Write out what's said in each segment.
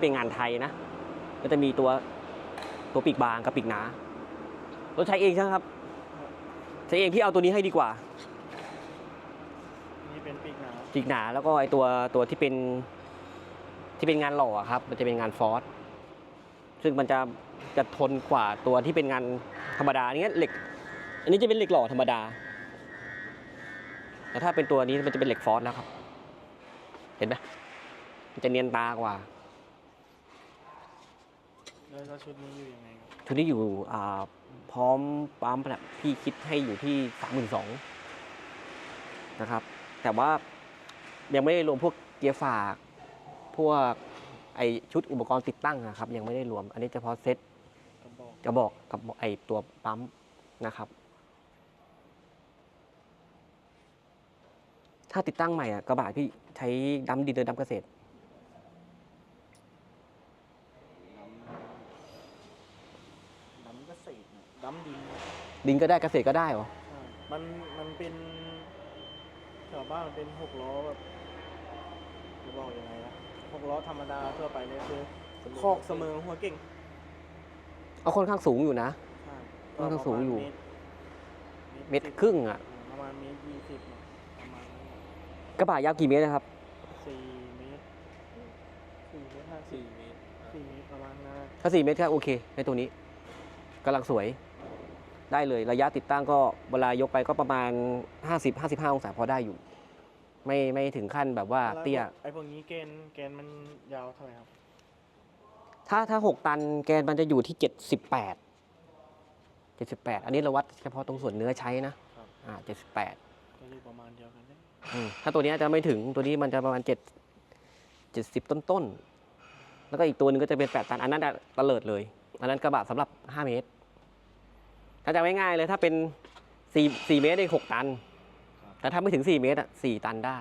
เป็นงานไทยนะ ก็จะมีตัวตัวปีกบางกับปีกหนารถใช้เองใช่ไหมครับ ใช้เองพี่เอาตัวนี้ให้ดีกว่า นี่เป็นปีกหนาปีกหนาแล้วก็ไอตัวตัวที่เป็นที่เป็นงานหล่ออะครับ มันจะเป็นงานฟอสซึ่งมันจะจะทนกว่าตัวที่เป็นงานธรรมดาอันนี้เหล็ก อันนี้จะเป็นเหล็กหล่อธรรมดาแต่ถ้าเป็นตัวนี้มันจะเป็นเหล็กฟอสแล้วครับ เห็นไหมมันจะเนียนตากว่า แล้วชุดนี้อยู่ยังไงครับชุดนี้อยู่อ่าพร้อมปั๊มแบบพี่คิดให้อยู่ที่สามหมื่นสองนะครับ แต่ว่ายังไม่ได้รวมพวกเกียร์ฝาก พวกไอชุดอุปกรณ์ติดตั้งอะครับ ยังไม่ได้รวม อันนี้เฉพาะเซ็ตกระบอกกระบอกกับไอตัวปั๊มนะครับ ถ้าติดตั้งใหม่อะกระบะพี่ใช้ดำดินหรือดำเกษตร ดำดำเกษตรน่ะ ดำดินดินก็ได้เกษตรก็ได้เหรอใช่มันมันเป็นแถวบ้านมันเป็นหกล้อแบบจะบอกยังไงนะหกล้อธรรมดาทั่วไปเนี่ยคือคอกเสมอหัวเก่ง เอาค่อนข้างสูงอยู่นะใช่มันก็สูงอยู่ประมาณเมตรครึ่งอะประมาณเมตรยี่สิบเนี่ยประมาณนั้นกระบะยาวกี่เมตรนะครับสี่เมตรสี่เมตรห้าสี่เมตรสี่เมตรประมาณนั้นถ้า4เมตรก็โอเค ในตัวนี้กำลังสวย ได้เลยระยะติดตั้งก็เวลายกไปก็ประมาณ 50 55 องศาพอได้อยู่ ไม่ไม่ถึงขั้นแบบว่าแล้วเตี้ย ไอ้พวกนี้เกณฑ์เกณฑ์มันยาวเท่าไหร่ครับ ถ้าถ้า 6 ตันแกนมันจะอยู่ที่ 78 78 อันนี้เราวัดเฉพาะตรงส่วนเนื้อใช้นะ ครับ อ่า 78ก็อยู่ประมาณเดียวกันเลยอืมถ้าตัวนี้จะไม่ถึงตัวนี้มันจะประมาณ 7 70 ต้นต้นๆแล้วก็อีกตัวหนึงก็จะเป็น 8 ตัน อันนั้นอะตะเลิดเลย อันนั้นกระบะสำหรับ 5 เมตร ถ้าจะง่ายๆเลยถ้าเป็น4 4เมตรได้6ตัน แต่ถ้าไม่ถึง4เมตรอะ4ตันได้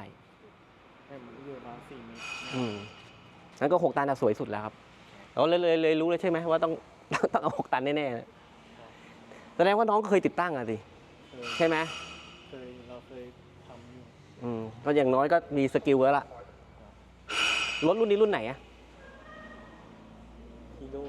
ให้มันอยู่ประมาณสี่เมตรอืมงั้นก็6ตันอะสวยสุดแล้วครับเราเลยเลยเลยรู้เลยใช่ไหมว่าต้องต้องเอา6ตันแน่ๆแสดงว่าน้องเคยติดตั้งอะสิเคยใช่ไหมเคยเราเคยทำอยู่อืมก็อย่างน้อยก็มีสกิลแล้วล่ะรถรุ่นนี้รุ่นไหนอะฮีโร่